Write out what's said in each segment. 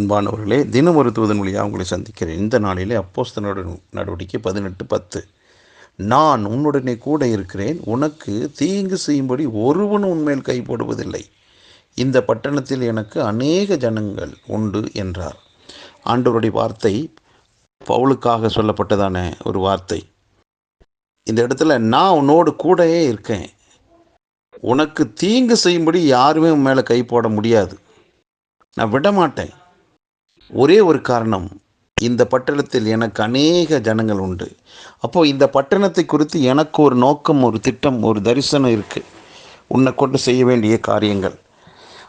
அன்பானவர்களே தினம் ஒரு தூதன் வழியாக உங்களை சந்திக்கிறேன். இந்த நாளிலே அப்போஸ்தனோட நடவடிக்கை பதினெட்டு பத்து. நான் உன்னுடனே கூட இருக்கிறேன். உனக்கு தீங்கு செய்யும்படி ஒருவனும் உண்மையில் கை போடுவதில்லை. இந்த பட்டணத்தில் எனக்கு அநேக ஜனங்கள் உண்டு என்றார். ஆண்டவருடைய வார்த்தை பவுலுக்காக சொல்லப்பட்டதான ஒரு வார்த்தை. இந்த இடத்துல நான் உன்னோடு கூடயே இருக்கேன். உனக்கு தீங்கு செய்யும்படி யாருமே உன் மேலே கை போட முடியாது. நான் விட மாட்டேன் ஒரே ஒரு காரணம். இந்த பட்டணத்தில் எனக்கு அநேக ஜனங்கள் உண்டு. அப்போது இந்த பட்டணத்தை குறித்து எனக்கு ஒரு நோக்கம் ஒரு திட்டம் ஒரு தரிசனம் இருக்குது உன்னை கொண்டு செய்ய வேண்டிய காரியங்கள்.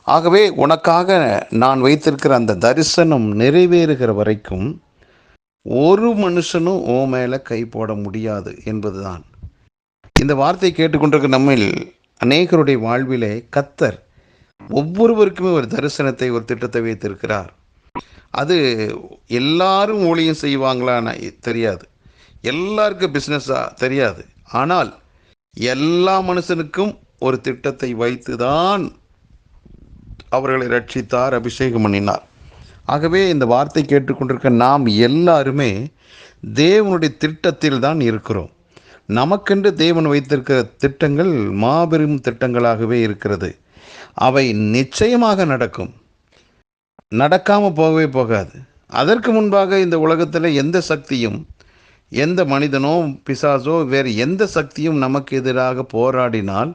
ஆகவே உனக்காக நான் வைத்திருக்கிற அந்த தரிசனம் நிறைவேறுகிற வரைக்கும் ஒரு மனுஷனும் ஓ மேலே கை போட முடியாது என்பதுதான். இந்த வார்த்தை கேட்டுக்கொண்டிருக்க நம்மில் அநேகருடைய வாழ்விலே கத்தர் ஒவ்வொருவருக்குமே ஒரு தரிசனத்தை ஒரு திட்டத்தை வைத்திருக்கிறார். அது எல்லாரும் ஊழியம் செய்வாங்களான்னு தெரியாது. எல்லாருக்கும் பிஸ்னஸாக தெரியாது. ஆனால் எல்லா மனுஷனுக்கும் ஒரு திட்டத்தை வைத்து தான் அவர்களை ரட்சித்தார் அபிஷேகம் பண்ணினார். ஆகவே இந்த வார்த்தை கேட்டுக்கொண்டிருக்க நாம் எல்லாருமே தேவனுடைய திட்டத்தில் தான் இருக்கிறோம். நமக்கென்று தேவன் வைத்திருக்கிற திட்டங்கள் மாபெரும் திட்டங்களாகவே இருக்கிறது. அவை நிச்சயமாக நடக்கும். நடக்காமல் போகவே போகாது. அதற்கு முன்பாக இந்த உலகத்தில் எந்த சக்தியும் எந்த மனிதனோ பிசாசோ வேறு எந்த சக்தியும் நமக்கு எதிராக போராடினால்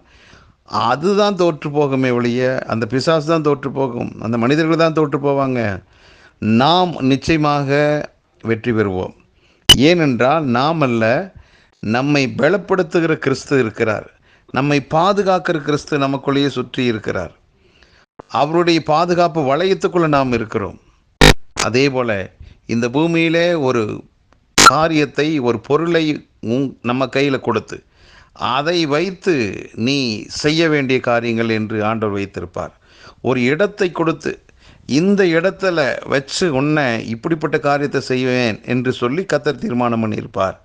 அதுதான் தோற்று போகுமே ஒழிய அந்த பிசாசு தான் தோற்று போகும். அந்த மனிதர்கள் தான் தோற்று போவாங்க. நாம் நிச்சயமாக வெற்றி பெறுவோம். ஏனென்றால் நாம் அல்ல நம்மை பலப்படுத்துகிற கிறிஸ்து இருக்கிறார். நம்மை பாதுகாக்கிற கிறிஸ்து நமக்குள்ளேயே சுற்றி இருக்கிறார். அவருடைய பாதுகாப்பு வளையத்துக்குள்ளே நாம் இருக்கிறோம். அதே போல் இந்த பூமியிலே ஒரு காரியத்தை ஒரு பொருளை உங் நம்ம கையில் கொடுத்து அதை வைத்து நீ செய்ய வேண்டிய காரியங்கள் என்று ஆண்டவர் வைத்திருப்பார். ஒரு இடத்தை கொடுத்து இந்த இடத்துல வச்சு உன்னை இப்படிப்பட்ட காரியத்தை செய்வேன் என்று சொல்லி கத்தர் தீர்மானம் பண்ணியிருப்பார்.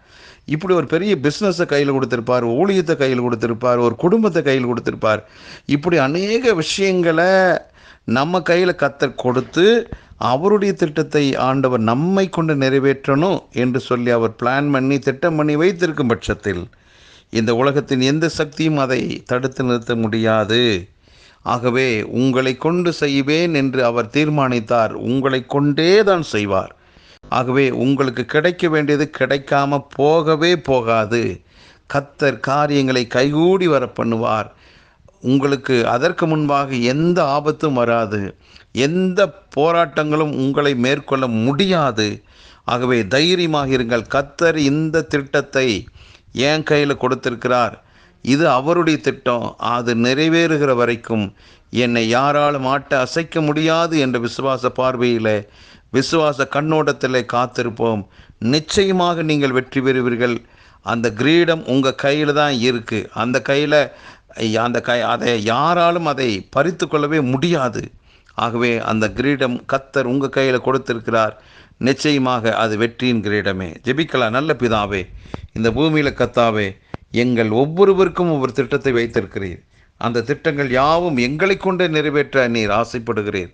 இப்படி ஒரு பெரிய பிஸ்னஸை கையில் கொடுத்துருப்பார் ஊழியத்தை கையில் கொடுத்துருப்பார் ஒரு குடும்பத்தை கையில் கொடுத்துருப்பார். இப்படி அநேக விஷயங்களை நம்ம கையில் கத்தர் கொடுத்து அவருடைய திட்டத்தை ஆண்டவர் நம்மை கொண்டு நிறைவேற்றணும் என்று சொல்லி அவர் பிளான் பண்ணி திட்டம் பண்ணி வைத்திருக்கும் பட்சத்தில் இந்த உலகத்தின் எந்த சக்தியும் அதை தடுத்து நிறுத்த முடியாது. ஆகவே உங்களை கொண்டு செய்வேன் என்று அவர் தீர்மானித்தார். உங்களை கொண்டே தான் செய்வார். ஆகவே உங்களுக்கு கிடைக்க வேண்டியது கிடைக்காம போகவே போகாது. கத்தர் காரியங்களை கைகூடி வர பண்ணுவார். உங்களுக்கு அதற்கு முன்பாக எந்த ஆபத்தும் வராது. எந்த போராட்டங்களும் உங்களை மேற்கொள்ள முடியாது. ஆகவே தைரியமாக இருங்கள் கத்தர் இந்த திட்டத்தை என் கையில் கொடுத்திருக்கிறார். இது அவருடைய திட்டம். அது நிறைவேறுகிற வரைக்கும் என்னை யாராலும் ஆட்ட அசைக்க முடியாது என்ற விசுவாச பார்வையில் விசுவாச கண்ணோட்டத்தில் காத்திருப்போம். நிச்சயமாக நீங்கள் வெற்றி பெறுவீர்கள். அந்த கிரீடம் உங்கள் கையில் தான் இருக்குது அந்த கையில் அந்த கை அதை யாராலும் அதை பறித்து கொள்ளவே முடியாது. ஆகவே அந்த கிரீடம் கத்தர் உங்கள் கையில் கொடுத்திருக்கிறார். நிச்சயமாக அது வெற்றியின் கிரீடமே. ஜெபிக்கலாம். நல்ல பிதாவே இந்த பூமியில் கத்தாவே எங்கள் ஒவ்வொருவருக்கும் ஒவ்வொரு திட்டத்தை வைத்திருக்கிறீர். அந்த திட்டங்கள் யாவும் எங்களை கொண்டே நிறைவேற்ற நீர் ஆசைப்படுகிறீர்.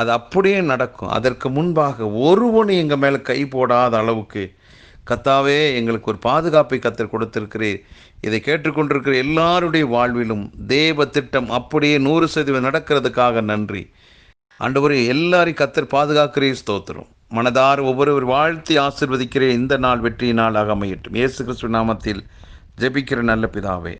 அது அப்படியே நடக்கும். அதற்கு முன்பாக ஒருவனும் எங்கள் மேலே கை போடாத அளவுக்கு கத்தாவே எங்களுக்கு ஒரு பாதுகாப்பை கத்தர் கொடுத்திருக்கிறீர். இதை கேட்டுக்கொண்டிருக்கிற எல்லாருடைய வாழ்விலும் தேவ திட்டம் அப்படியே நூறு சதவீதம் நடக்கிறதுக்காக நன்றி. ஆண்டவரே எல்லாரையும் கத்தர் பாதுகாக்கிறீர். ஸ்தோத்திரம். மனதார் ஒவ்வொருவர் வாழ்த்தி ஆசிர்வதிக்கிறேன். இந்த நாள் வெற்றியின் நாளாக அமையட்டும். இயேசு கிறிஸ்து நாமத்தில் ஜெபிக்கிற நல்ல பிதாவே.